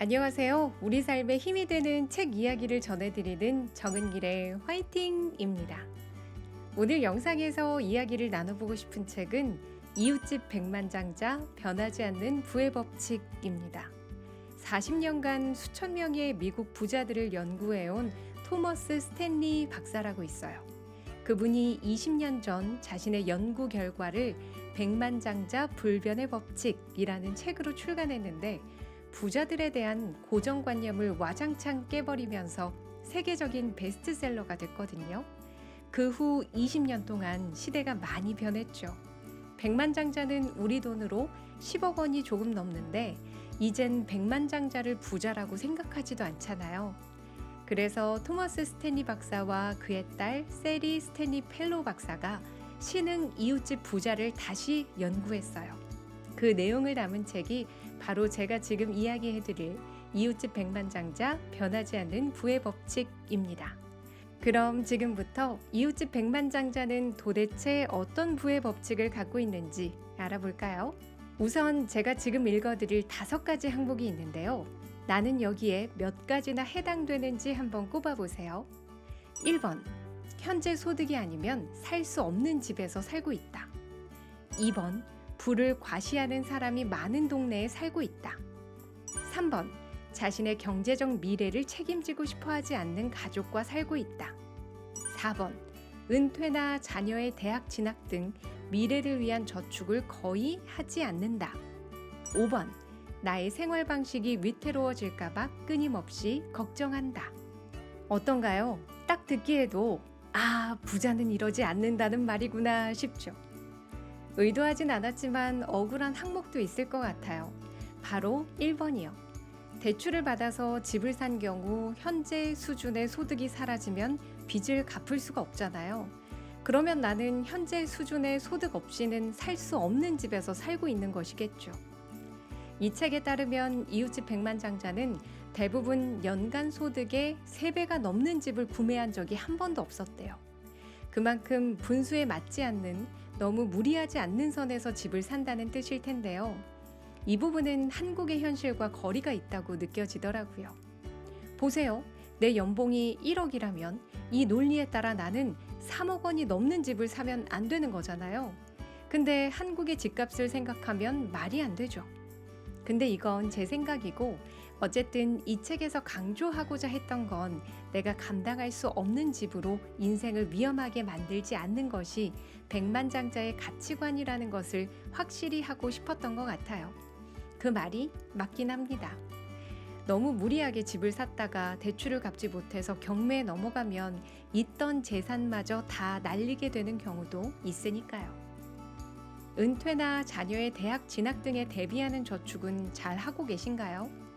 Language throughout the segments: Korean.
안녕하세요. 우리 삶에 힘이 되는 책 이야기를 전해드리는 정은길의 화이팅입니다. 오늘 영상에서 이야기를 나눠보고 싶은 책은 이웃집 백만장자 변하지 않는 부의 법칙입니다. 40년간 수천 명의 미국 부자들을 연구해온 토머스 스탠리 박사라고 있어요. 그분이 20년 전 자신의 연구 결과를 백만장자 불변의 법칙이라는 책으로 출간했는데 부자들에 대한 고정관념을 와장창 깨버리면서 세계적인 베스트셀러가 됐거든요. 그 후 20년 동안 시대가 많이 변했죠. 백만장자는 우리 돈으로 10억 원이 조금 넘는데 이젠 백만장자를 부자라고 생각하지도 않잖아요. 그래서 토머스 스탠리 박사와 그의 딸 세리 스탠리 펠로 박사가 신흥 이웃집 부자를 다시 연구했어요. 그 내용을 담은 책이 바로 제가 지금 이야기해드릴 이웃집 백만장자 변하지 않는 부의 법칙입니다. 그럼 지금부터 이웃집 백만장자는 도대체 어떤 부의 법칙을 갖고 있는지 알아볼까요? 우선 제가 지금 읽어드릴 다섯 가지 항목이 있는데요. 나는 여기에 몇 가지나 해당되는지 한번 꼽아보세요. 1번. 현재 소득이 아니면 살 수 없는 집에서 살고 있다. 2번. 부를 과시하는 사람이 많은 동네에 살고 있다. 3번. 자신의 경제적 미래를 책임지고 싶어 하지 않는 가족과 살고 있다. 4번. 은퇴나 자녀의 대학 진학 등 미래를 위한 저축을 거의 하지 않는다. 5번. 나의 생활 방식이 위태로워질까봐 끊임없이 걱정한다. 어떤가요? 딱 듣기에도 아, 부자는 이러지 않는다는 말이구나 싶죠. 의도하진 않았지만 억울한 항목도 있을 것 같아요. 바로 1번이요. 대출을 받아서 집을 산 경우 현재 수준의 소득이 사라지면 빚을 갚을 수가 없잖아요. 그러면 나는 현재 수준의 소득 없이는 살 수 없는 집에서 살고 있는 것이겠죠. 이 책에 따르면 이웃집 백만장자는 대부분 연간 소득의 3배가 넘는 집을 구매한 적이 한 번도 없었대요. 그만큼 분수에 맞지 않는 너무 무리하지 않는 선에서 집을 산다는 뜻일 텐데요. 이 부분은 한국의 현실과 거리가 있다고 느껴지더라고요. 보세요. 내 연봉이 1억이라면 이 논리에 따라 나는 3억 원이 넘는 집을 사면 안 되는 거잖아요. 근데 한국의 집값을 생각하면 말이 안 되죠. 근데 이건 제 생각이고 어쨌든 이 책에서 강조하고자 했던 건 내가 감당할 수 없는 집으로 인생을 위험하게 만들지 않는 것이 백만장자의 가치관이라는 것을 확실히 하고 싶었던 것 같아요. 그 말이 맞긴 합니다. 너무 무리하게 집을 샀다가 대출을 갚지 못해서 경매에 넘어가면 있던 재산마저 다 날리게 되는 경우도 있으니까요. 은퇴나 자녀의 대학 진학 등에 대비하는 저축은 잘 하고 계신가요?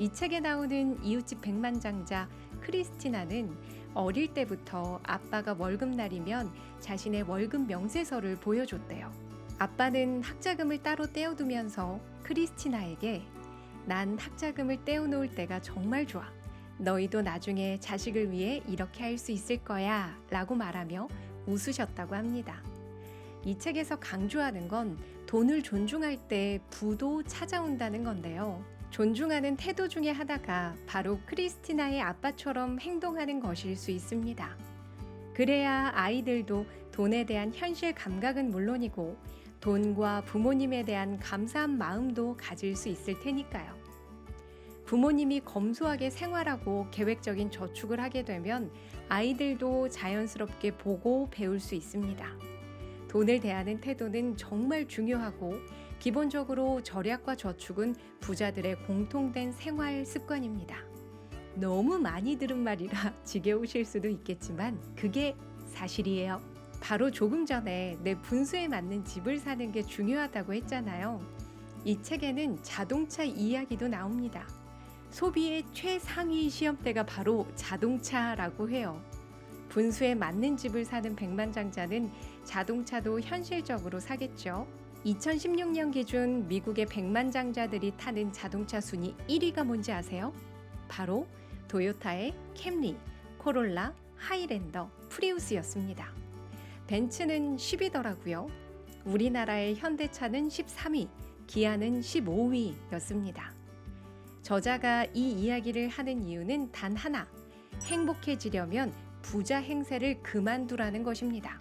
이 책에 나오는 이웃집 백만장자 크리스티나는 어릴 때부터 아빠가 월급날이면 자신의 월급 명세서를 보여줬대요. 아빠는 학자금을 따로 떼어두면서 크리스티나에게 난 학자금을 떼어놓을 때가 정말 좋아. 너희도 나중에 자식을 위해 이렇게 할 수 있을 거야 라고 말하며 웃으셨다고 합니다. 이 책에서 강조하는 건 돈을 존중할 때 부도 찾아온다는 건데요. 존중하는 태도 중에 하나가 바로 크리스티나의 아빠처럼 행동하는 것일 수 있습니다. 그래야 아이들도 돈에 대한 현실 감각은 물론이고 돈과 부모님에 대한 감사한 마음도 가질 수 있을 테니까요. 부모님이 검소하게 생활하고 계획적인 저축을 하게 되면 아이들도 자연스럽게 보고 배울 수 있습니다. 돈을 대하는 태도는 정말 중요하고 기본적으로 절약과 저축은 부자들의 공통된 생활 습관입니다. 너무 많이 들은 말이라 지겨우실 수도 있겠지만 그게 사실이에요. 바로 조금 전에 내 분수에 맞는 집을 사는 게 중요하다고 했잖아요. 이 책에는 자동차 이야기도 나옵니다. 소비의 최상위 시험대가 바로 자동차라고 해요. 분수에 맞는 집을 사는 백만장자는 자동차도 현실적으로 사겠죠. 2016년 기준 미국의 백만장자들이 타는 자동차 순위 1위가 뭔지 아세요? 바로 도요타의 캠리, 코롤라, 하이랜더, 프리우스였습니다. 벤츠는 10위더라고요. 우리나라의 현대차는 13위, 기아는 15위였습니다. 저자가 이 이야기를 하는 이유는 단 하나. 행복해지려면 부자 행세를 그만두라는 것입니다.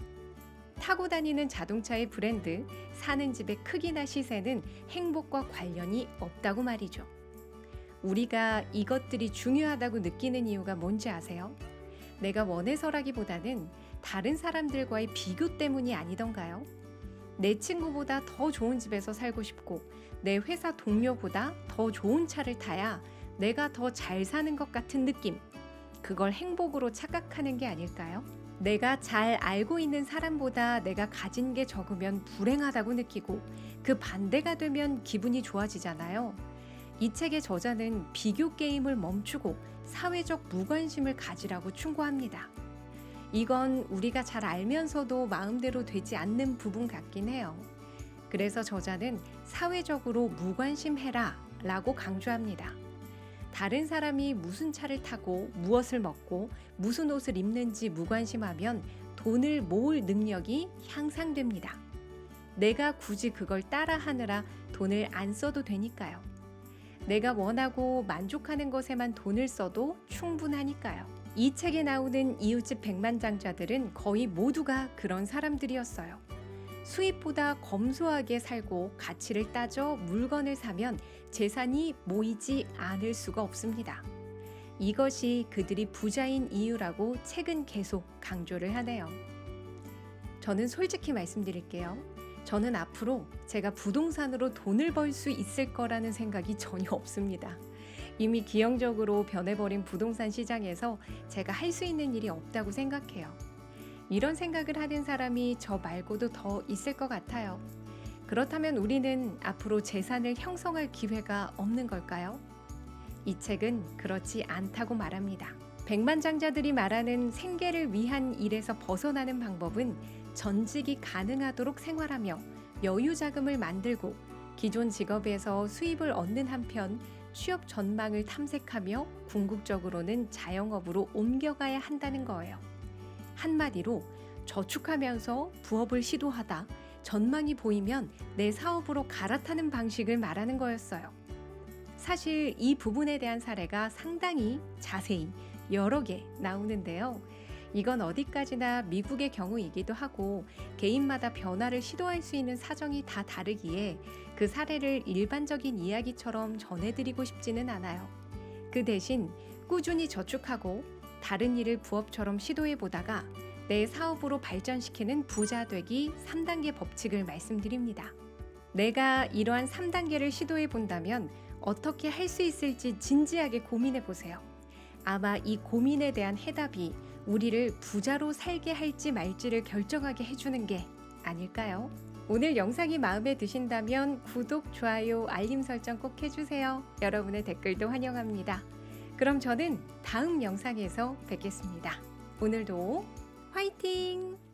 타고 다니는 자동차의 브랜드, 사는 집의 크기나 시세는 행복과 관련이 없다고 말이죠. 우리가 이것들이 중요하다고 느끼는 이유가 뭔지 아세요? 내가 원해서라기보다는 다른 사람들과의 비교 때문이 아니던가요? 내 친구보다 더 좋은 집에서 살고 싶고 내 회사 동료보다 더 좋은 차를 타야 내가 더 잘 사는 것 같은 느낌. 그걸 행복으로 착각하는 게 아닐까요? 내가 잘 알고 있는 사람보다 내가 가진 게 적으면 불행하다고 느끼고 그 반대가 되면 기분이 좋아지잖아요. 이 책의 저자는 비교 게임을 멈추고 사회적 무관심을 가지라고 충고합니다. 이건 우리가 잘 알면서도 마음대로 되지 않는 부분 같긴 해요. 그래서 저자는 사회적으로 무관심해라 라고 강조합니다. 다른 사람이 무슨 차를 타고 무엇을 먹고 무슨 옷을 입는지 무관심하면 돈을 모을 능력이 향상됩니다. 내가 굳이 그걸 따라하느라 돈을 안 써도 되니까요. 내가 원하고 만족하는 것에만 돈을 써도 충분하니까요. 이 책에 나오는 이웃집 백만장자들은 거의 모두가 그런 사람들이었어요. 수입보다 검소하게 살고 가치를 따져 물건을 사면 재산이 모이지 않을 수가 없습니다. 이것이 그들이 부자인 이유라고 책은 계속 강조를 하네요. 저는 솔직히 말씀드릴게요. 저는 앞으로 제가 부동산으로 돈을 벌 수 있을 거라는 생각이 전혀 없습니다. 이미 기형적으로 변해버린 부동산 시장에서 제가 할 수 있는 일이 없다고 생각해요. 이런 생각을 하는 사람이 저 말고도 더 있을 것 같아요. 그렇다면 우리는 앞으로 재산을 형성할 기회가 없는 걸까요? 이 책은 그렇지 않다고 말합니다. 백만장자들이 말하는 생계를 위한 일에서 벗어나는 방법은 전직이 가능하도록 생활하며 여유 자금을 만들고 기존 직업에서 수입을 얻는 한편 취업 전망을 탐색하며 궁극적으로는 자영업으로 옮겨가야 한다는 거예요. 한마디로 저축하면서 부업을 시도하다 전망이 보이면 내 사업으로 갈아타는 방식을 말하는 거였어요. 사실 이 부분에 대한 사례가 상당히 자세히 여러 개 나오는데요. 이건 어디까지나 미국의 경우이기도 하고 개인마다 변화를 시도할 수 있는 사정이 다 다르기에 그 사례를 일반적인 이야기처럼 전해드리고 싶지는 않아요. 그 대신 꾸준히 저축하고 다른 일을 부업처럼 시도해 보다가 내 사업으로 발전시키는 부자 되기 3단계 법칙을 말씀드립니다. 내가 이러한 3단계를 시도해 본다면 어떻게 할 수 있을지 진지하게 고민해 보세요. 아마 이 고민에 대한 해답이 우리를 부자로 살게 할지 말지를 결정하게 해주는 게 아닐까요? 오늘 영상이 마음에 드신다면 구독, 좋아요, 알림 설정 꼭 해주세요. 여러분의 댓글도 환영합니다. 그럼 저는 다음 영상에서 뵙겠습니다. 오늘도 화이팅!